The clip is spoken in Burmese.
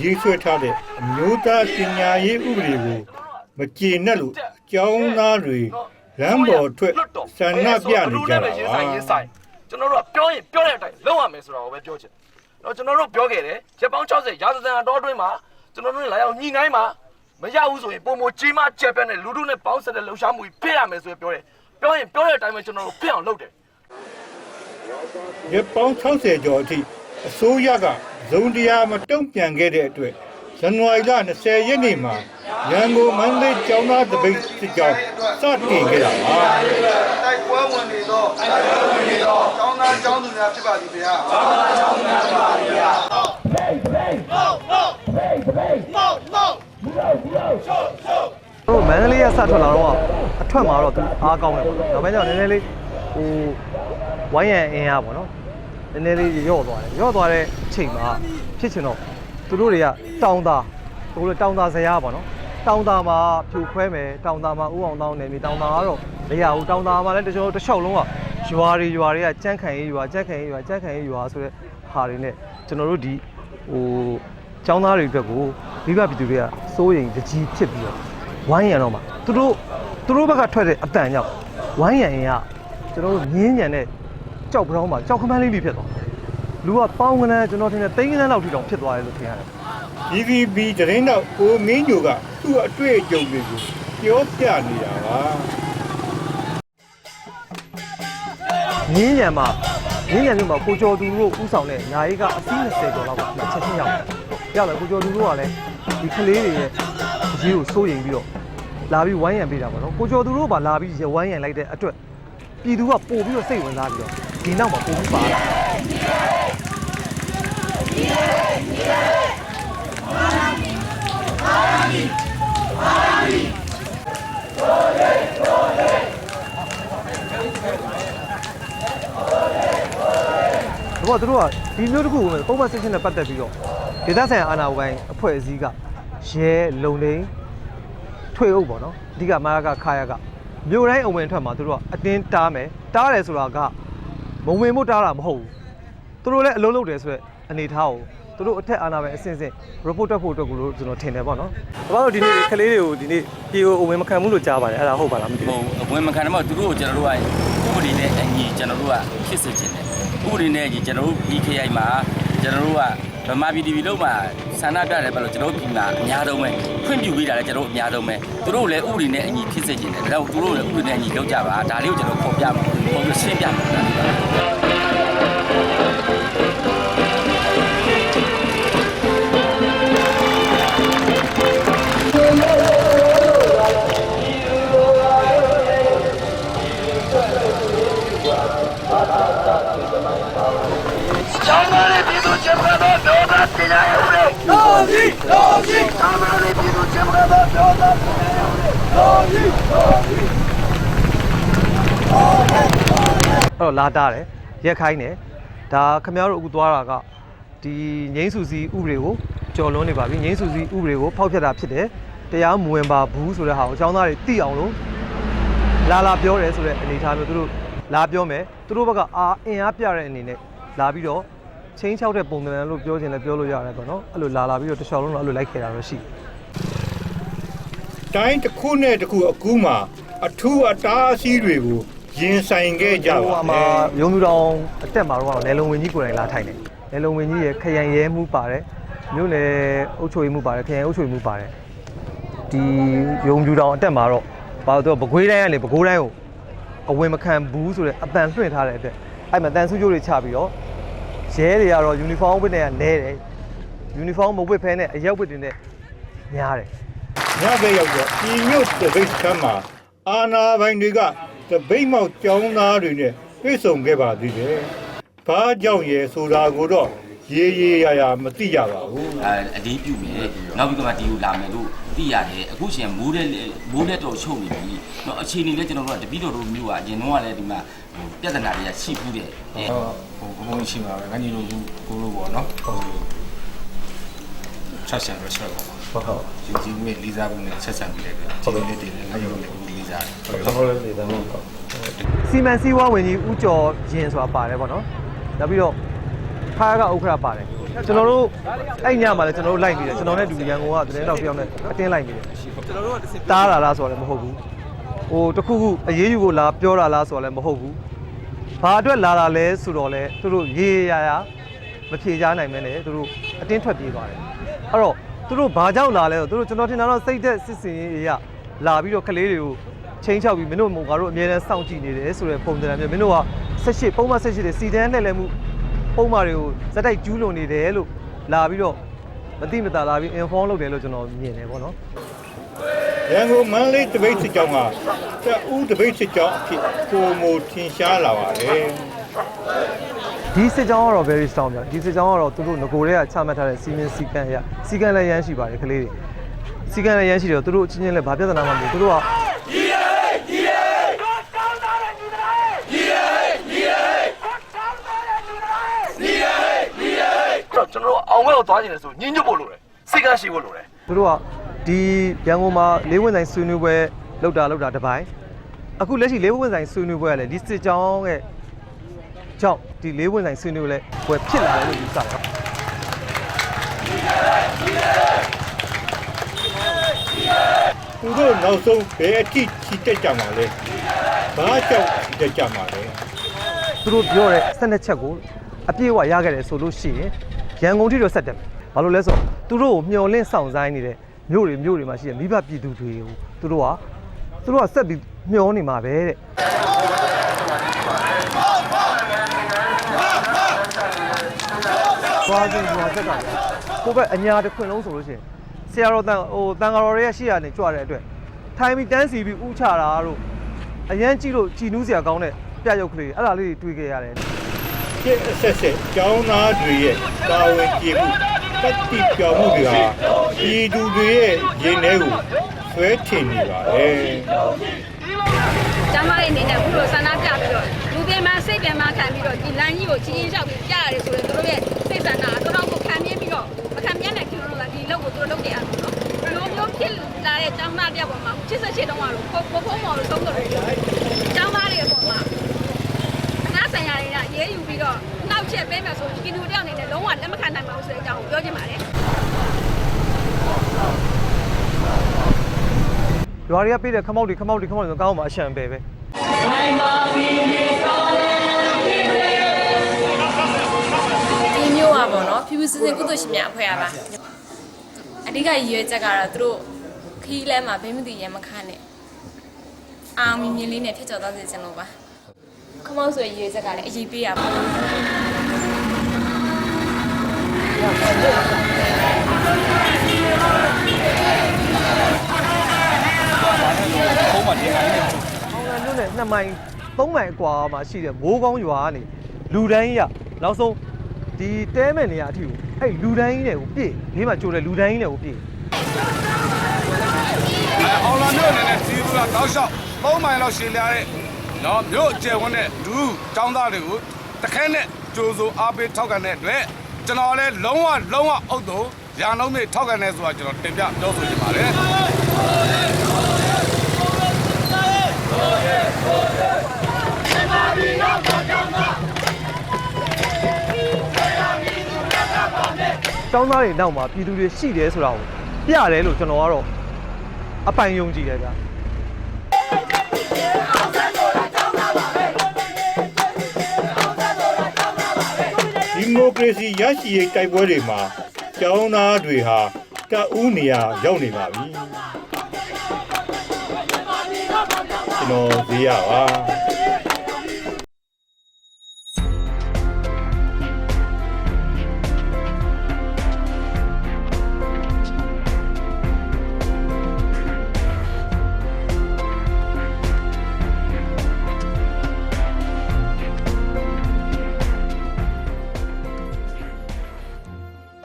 ရေးဆွဲထားတဲ့အမျိုးသားပညာရေးဥပဒေကိုမကျေနပ်လို့အကျောင်းသားတွေလမ်းပေါ်ထွက်ဆန္ဒပြနေကြတာရေးပါဆိုင်ရေးဆိုင်ကျွန်တော်တို့ကပြောရင်ပြောတဲ့အတိုင်းလုပ်ရမယ်ဆိုတာကိုပဲပြောချင်တယ်တော့ကျွန်တော်တို့ပြောခဲ့တယ်ရက်ပေါင်း60ရာသသန်တော်အတွင်းမှာကျွန်တော်တို့လာရောက်ညှိနှိုင်းမှာမရဘူးဆိုရင်ပုံမကြီးမချက်ပဲနဲ့လူတို့နဲ့ပေါင်းဆက်တဲ့လှုပ်ရှားမှုဖြစ်ရမယ်ဆိုရင်ပြောတယ်ပြောရင်ပြောတဲ့အတိုင်းပဲကျွန်တော်တို့ဖြစ်အောင်လုပ်တယ်ရပောင်း60ကျော်အထိအစိုးရက ဇုံတရားမတုံ့ပြန်ခဲ့တဲ့အတွက်ဇန်နဝါရီလ20ရက်နေ့မှာရန်ကုန်မန္တလေးကျောင်းသားတပိတ်စစ်ကြောင်းစတင်ခဲ့တာပါတိုက်ပွဲဝင်နေတော့တိုက်ပွဲဝင်နေတော့ကျောင်းသားကျောင်းသူများဖြစ်ပါသည်ဗျာကျောင်းသားကျောင်းသူများဖြစ်ပါသည်ဗျာတို့မန္တလေးကစထွက်လာတော့အထွက်မှာတော့သူအားကောင်းတယ်ပေါ့နော်နောက်ပိုင်းကျတော့နည်းနည်းလေးဟိုဝိုင်းရန်အင်အားပေါ့နော် နည်းနည်းလေးရော့သွားတယ်ရော့သွားတဲ့အချိန်မှာဖြစ်ချင်တော့သူတို့တွေကတောင်းတာသူတို့တောင်းတာဇရာပေါ့နော်တောင်းတာမှာဖြူခွဲမယ်တောင်းတာမှာဥအောင်တောင်းနေပြီတောင်းတာကတော့မရဘူးတောင်းတာမှာလည်းတချို့တစ်လျှောက်လုံးကရွာတွေရွာတွေကကြမ်းခံရေးရွာကြက်ခံရေးရွာကြက်ခံရေးရွာဆိုတဲ့ဟာတွေနဲ့ကျွန်တော်တို့ဒီဟိုចောင်းသားတွေအတွက်ကိုမိဘပြည်သူတွေကစိုးရိမ်တကြီးဖြစ်ပြီးတော့ဝိုင်းရံတော့မှာသူတို့သူတို့ဘက်ကထွက်တဲ့အတန်ကြောင့်ဝိုင်းရံရင်ကကျွန်တော်တို့ငင်းညံတဲ့ ကြောက်ပြောင်းမှာကြောက်ခမန်းလေးလေးဖြစ်သွားတယ်လူကပေါင်းကနန်းကျွန်တော်ထင်တယ်သိန်းကနန်းလောက်ထိတောင်ဖြစ်သွားတယ်လို့ထင်ရတယ် BBB တရင်တော့ကိုမင်းညိုကသူ့အတွေ့အကြုံတွေကိုပြောပြနေတာပါငင်းညံမှာငင်းညံမြို့မှာကိုကျော်သူတို့ဥဆောင်တဲ့ညာရေးကအစီး20ကျော်လောက်ကမှချက်ချင်းရောက်တယ်ရောက်တယ်ကိုကျော်သူတို့ကလည်းဒီကလေးတွေရဲ့အရေးကိုစိုးရိမ်ပြီးတော့လာပြီးဝိုင်းရံပေးတာပေါ့နော်ကိုကျော်သူတို့ကလာပြီးဝိုင်းရံလိုက်တဲ့အတွက်ပြည်သူကပို့ပြီးတော့စိတ်ဝင်စားပြီးတော့ ဒီနောက်မှာပို့ပြီးပါလာတော့သူတို့ကဒီမျိုးတစ်ခုကိုပုံမှန်ဆက်ရှင်နဲ့ပတ်သက်ပြီးတော့ဒေသဆိုင်ရာအာဏာပိုင်အဖွဲ့အစည်းကရဲလုံလိန်ထွေအုပ်ပေါ့နော်အဓိကမာကခါရကမြို့တိုင်းအဝင်ထွက်မှာသူတို့ကအတင်းတားမယ်တားတယ်ဆိုတာက မဝင်ဖို့တားတာမဟုတ်ဘူးသူတို့လည်းအလုံးလုံးတယ်ဆိုရက်အနေထားကိုသူတို့အထက်အာဏာပိုင်အဆင့်ဆင့် report တက်ဖို့အတွက်ကိုလို့ကျွန်တော်ထင်တယ်ပေါ့နော်။ဘာလို့ဒီနေ့ကလေးတွေကိုဒီနေ့ပြေကိုအဝင်မခံဘူးလို့ကြားပါတယ်အဲ့ဒါဟုတ်ပါလားမသိဟိုဘူးအဝင်မခံတော့သူတို့ကိုကျွန်တော်တို့ကဥပဒေနဲ့အညီကျွန်တော်တို့ကဖြစ်စေချင်တယ်ဥပဒေနဲ့အညီကျွန်တော်တို့ BKI မှာကျွန်တော်တို့က ဗမာပြည် TV လုံးမှာဆန္ဒပြတယ်ပဲလို့ကျွန်တော်တို့ပြည်မှာအများဆုံးပဲခွင့်ပြုပေးတာလည်းကျွန်တော်တို့အများဆုံးပဲသူတို့လည်းဥပဒေနဲ့အညီဖြစ်စေချင်တယ်ဒါကြောင့်သူတို့လည်းဥပဒေနဲ့အညီလုပ်ကြပါဒါလေးကိုကျွန်တော်ခေါ်ပြမှာခေါ်ပြီးရှင်းပြမှာ အဲ့တော့လာတာတယ်ရက်ခိုင်းတယ်ဒါခမရတို့အခုသွားတာကဒီငိမ့်စုစည်းဥပဒေကိုကြော်လွန်နေပါပြီငိမ့်စုစည်းဥပဒေကိုဖောက်ဖျက်တာဖြစ်တယ်တရားမဝင်ပါဘူးဆိုတဲ့ဟာကိုအကြောင်းသားတွေသိအောင်လို့လာလာပြောတယ်ဆိုတဲ့အနေအထားမျိုးသူတို့လာပြောမယ်သူတို့ဘက်ကအာအင်အားပြတဲ့အနေနဲ့လာပြီးတော့ချင်းချောက်တဲ့ပုံစံလို့ပြောချင်လည်းပြောလို့ရတယ်ပေါ့နော်အဲ့လိုလာလာပြီးတော့တစ်လျှောက်လုံးတော့အဲ့လိုလိုက်ခဲ့တာတော့ရှိတယ်တိုင်းတစ်ခုနဲ့တစ်ခုအကူးမှာအထူးအတားအဆီးတွေကို ရင်ဆိုင်ခဲ့ကြဟိုပါမှာတယ်ရုံသူတောင်အတက်မှာတော့နယ်လုံဝင်ကြီးကိုယ်တိုင်လာထိုင်တယ်နယ်လုံဝင်ကြီးရဲ့ခရိုင်ရဲမှုပါတယ်မြို့နယ်အုပ်ချုပ်ရေးမှုပါတယ်ခရိုင်အုပ်ချုပ်ရေးမှုပါတယ်ဒီရုံပြူတောင်အတက်မှာတော့ဘာလို့တော့ပကွေးတိုင်းကနေပကိုးတိုင်းကိုအဝင်မခံဘူးဆိုတဲ့အတန်လွှင့်ထားတဲ့အတွက်အဲ့မှာတန်စုကျိုးတွေချပြီးတော့ရဲတွေကတော့ယူနီဖောင်းဝတ်နေရနဲတယ်ယူနီဖောင်းမဝတ်ဖဲနဲ့အရက်ဝတ်တွေနဲ့များတယ် ညဘက်ရောက်တော့ဒီမြို့တပိတ်ခမ်းမှာအာနာပိုင်တွေက တပိတ်မောက်ကျောင်းသားတွေနဲ့တွေ့ဆုံခဲ့ပါသေးတယ်။ဘာကြောင့်ရဲဆိုတာကိုတော့ရေးရေးရရမသိရပါဘူးအဲအဒီးပြုမယ်နောက်ပြီးတော့မှဒီကိုလာမယ်လို့သိရတယ်အခုရှင်မိုးတဲ့မိုးတဲ့တော်ချုပ်နေပြီတော့အချိန်နေလဲကျွန်တော်တို့ကတပီးတော်တို့မျိုးကအရင်တော့ကလည်းဒီမှာဟိုပြဿနာတွေကရှိဘူးတဲ့ဟိုဘုံရှိမှာပဲငါကြီးတို့ကိုလို့ပေါ့နော်ဟိုဆက်ဆံရဆက်ပါဟုတ်ဟုတ်ဒီကြီးနဲ့လီစားဘူးနဲ့ဆက်ဆံပြီးလိုက်တယ်ဒီနေ့တည်းနဲ့ငါရုံးနဲ့ ညီတို့လည်းလီစာဟုတ်တယ်နေတယ်ဟုတ်ပါစီမံစည်းဝါးဝင်ကြီးဦးကျော်ရင်ဆိုတာပါတယ်ပေါ့နော်နောက်ပြီးတော့ခါရကဥက္ခရာပါတယ်ကျွန်တော်တို့အဲ့ညမှာလည်းကျွန်တော်တို့လိုက်နေတယ်ကျွန်တော်နဲ့အတူရန်ကုန်ကသတင်းတောက်တစ်ယောက်နဲ့အတင်းလိုက်နေတယ်တားလာလားဆိုတော့လည်းမဟုတ်ဘူးဟိုတခုခုအရေးယူကိုလာပြောတာလားဆိုတော့လည်းမဟုတ်ဘူးဘာအတွက်လာတာလဲဆိုတော့လည်းသူတို့ရေရရမဖြေချနိုင်မဲနဲ့သူတို့အတင်းထွက်ပြေးသွားတယ်အဲ့တော့သူတို့ဘာကြောင့်လာလဲဆိုတော့သူတို့ကျွန်တော်ထင်တာတော့စိတ်သက်စစ်စင်ရေးရလာပြီးတော့ကလေးတွေကို ချင်းချောက်ပြီးမင်းတို့ငါတို့အမြဲတမ်းစောင့်ကြည့်နေတယ်ဆိုတဲ့ပုံစံမျိုးမင်းတို့က18ပုံမှန်18တဲ့စီတန်းနဲ့လည်းမှုပုံမှားတွေကိုဇက်တိုက်ကျူးလွန်နေတယ်လို့လာပြီးတော့မတိမတာလာပြီး inform လုပ်တယ်လို့ကျွန်တော်မြင်တယ်ပေါ့နော်ရန်ကုန်မန္တလေးတပိတ်စစ်ကြောင်းကတအူးတပိတ်စစ်ကြောင်းအဖြစ်ပုံမူထင်ရှားလာပါတယ်ဒီစစ်ကြောင်းကတော့ very strong ဗျဒီစစ်ကြောင်းကတော့သူတို့ငကိုတွေကချမှတ်ထားတဲ့စီမင်းစီကံရစီကံလည်းရမ်းရှိပါတယ်ကလေးတွေစီကံလည်းရမ်းရှိတယ်သူတို့အချင်းချင်းလည်းဘာပြဿနာမှမဟုတ်ဘူးသူတို့က တော့ကျွန်တော်တို့အောင်ဘက်ကိုသွားကျင်တယ်ဆိုညှဉ်းညွတ်ဖို့လိုတယ်စိတ်ကရှိဖို့လိုတယ်သူတို့ကဒီရန်ကုန်မှာလေးဝင်ဆိုင်ဆွေးနွေးပွဲလောက်တာလောက်တာတစ်ပိုင်းအခုလက်ရှိလေးဝင်ဆိုင်ဆွေးနွေးပွဲကလည်းဒီစစ်ကြောင်းရဲ့ကြောင့်ဒီလေးဝင်ဆိုင်ဆွေးနွေးပွဲလည်းပွဲဖြစ်လာတယ်လို့ယူဆပါတယ်သူတို့နောက်ဆုံးဘယ်အထိချီတက်ကြမှာလဲဘာကြောင့်ချီတက်ကြမှာလဲသူတို့ပြောတဲ့12ချက်ကိုအပြည့်အဝရခဲ့တယ်ဆိုလို့ရှိရင် ရန်ကုန်ထိတော့ဆက်တယ်။ဘာလို့လဲဆိုတော့သူတို့ကိုမျော်လင့်ဆောင်ဆိုင်နေတဲ့မြို့တွေမြို့တွေမှာရှိတဲ့မိဘပြည်သူတွေကိုသူတို့ကသူတို့ကဆက်ပြီးမျောနေမှာပဲတဲ့။သွားကြည့်သွားချက်ကကိုယ့်ဘက်အညာတစ်ခွင်လုံးဆိုလို့ရှိရင်ဆရာတော်တန်ဟိုတန်ဃာတော်တွေရဲ့ရှေ့ရနေကြွတဲ့အတွက်ထိုင်ပြီးတန်းစီပြီးဥချတာတို့အရန်ကြည့်လို့ကြည်နူးစရာကောင်းတဲ့ပြရုပ်ကလေးအဲ့ဒါလေးတွေတွေ့ခဲ့ရတယ် ကျက်အဆက်ဆက်ကျောင်းသားတွေရဲ့တာဝန်ကျေမှုတတိပြောင်းမှုတွေဟာပြည်သူတွေရဲ့ရင်ထဲကိုဆွဲထင်နေပါတယ်ကျမရဲ့အနေနဲ့အခုလိုဆန္ဒပြပြီးတော့လူတွေမှစိတ်ပြန်မှခံပြီးတော့ဒီလမ်းကြီးကိုချင်းချင်းလျှောက်ပြီးပြရတယ်ဆိုတော့သူတို့ရဲ့စိတ်ဆန္ဒအတော်တော်ကိုခံမြင်ပြီးတော့မခံမြင်တဲ့ခင်ဗျားတို့ကဒီလောက်ကိုသူတို့လုပ်ကြရအောင်နော်ဒီလိုမျိုးဖြစ်လာတဲ့ကျောင်းသားတစ်ယောက်ပေါ်မှာ88တုန်းကတော့ကိုကိုဖုံးမော်လို့သုံးတော့တယ်ကျောင်းသားတွေအပေါ်မှာအနာဆိုင် ရာတွေကရေးယူပြီးတော့နောက်ချက်ပေးမယ်ဆိုရင်ဒီလူတယောက်အနေနဲ့လုံးဝလက်မခံနိုင်ပါဘူးဆိုတဲ့အကြောင်းကိုပြောချင်ပါတယ်ရွာတွေကပေးတဲ့ခမောက်တွေခမောက်တွေခမောက်တွေဆိုကောင်းမှာအရှံပဲပဲဒီမျိုးอ่ะပေါ့နော်ဖြူဖြူစင်စင်ကုသရှင်များအဖွဲ့ရပါအဓိကရည်ရွယ်ချက်ကတော့သူတို့ခီးလဲမှာဘင်းမသိရဲမခနဲ့အောင်မြင်မြင်လေးနဲ့ဖြစ်ကျော်သွားစေချင်လို့ပါခ မောက်ဆိုရည်ရွယ်ချက်ကလည်းအရေးပေးရပါပုံမှန်ဒီတိုင်းနဲ့အောင်ငံမြို့နယ်နှစ်မိုင်သုံးမိုင်အကွာမှာရှိတဲ့မိုးကောင်းရွာကနေလူတိုင်းကြီးကနောက်ဆုံးဒီတဲမဲ့နေရာအထိကိုအဲ့လူတိုင်းကြီးတွေကိုပြည့်ဘေးမှာကြိုတဲ့လူတိုင်းကြီးတွေကိုပြည့်အောင်လာမြို့အနေနဲ့စီးပူလာတောက်လျှောက်၃မိုင်လောက်ရှည်လာတဲ့ နော်မြို့ကျယ်ဝန်းတဲ့ဒူးចောင်းသားတွေကိုတခဲနဲ့ကြိုးစိုးအားပေးထောက်ခံတဲ့အတွက်ကျွန်တော်လည်းလုံးဝလုံးဝအုတ်တုံရာနှုံးနဲ့ထောက်ခံနေဆိုတာကျွန်တော်တင်ပြပြောဆိုချင်ပါတယ်ကျောင်းသားတွေနောက်မှာပြည်သူတွေရှိတယ်ဆိုတာကိုပြရတယ်လို့ကျွန်တော်ကတော့အပိုင်ယုံကြည်တယ်ဗျာ ကရေစီရရှိရေးတိုက်ပွဲတွေမှာကျောင်းသားတွေဟာတအူးနေရာရောက်နေပါပြီကျွန်တော်ဈေးရပါ